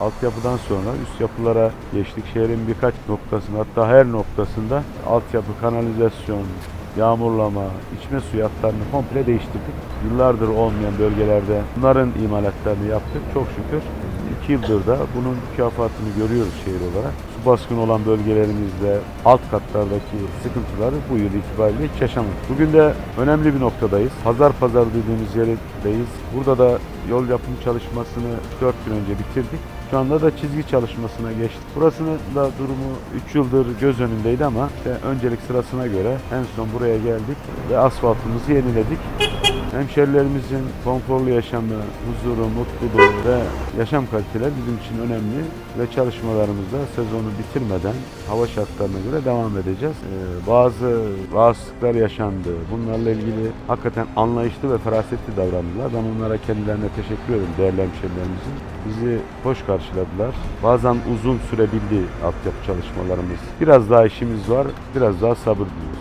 Altyapıdan sonra üst yapılara geçtik. Şehrin birkaç noktasında hatta her noktasında altyapı, kanalizasyon, yağmurlama, içme suyu hatlarını komple değiştirdik. Yıllardır olmayan bölgelerde bunların imalatlarını yaptık. Çok şükür 2 yıldır da bunun mükafatını görüyoruz şehir olarak. Su baskını olan bölgelerimizde alt katlardaki sıkıntıları bu yıl itibariyle hiç yaşamadık. Bugün de önemli bir noktadayız. Pazar pazar dediğimiz yerdeyiz. Burada da yol yapım çalışmasını 4 gün önce bitirdik. Şu anda da çizgi çalışmasına geçtik. Burasının da durumu 3 yıldır göz önündeydi ama işte öncelik sırasına göre en son buraya geldik ve asfaltımızı yeniledik. Hemşerilerimizin konforlu yaşamı, huzuru, mutluluğu ve yaşam kaliteleri bizim için önemli ve çalışmalarımızda sezonu bitirmeden hava şartlarına göre devam edeceğiz. Ee, bazı rahatsızlıklar yaşandı. Bunlarla ilgili hakikaten anlayışlı ve ferasetli davrandılar. Ben onlara kendilerine teşekkür ederim değerli hemşerilerimizin. Bizi hoş karşıladılar. Bazen uzun sürebildi altyapı çalışmalarımız. Biraz daha işimiz var, biraz daha sabır diliyoruz.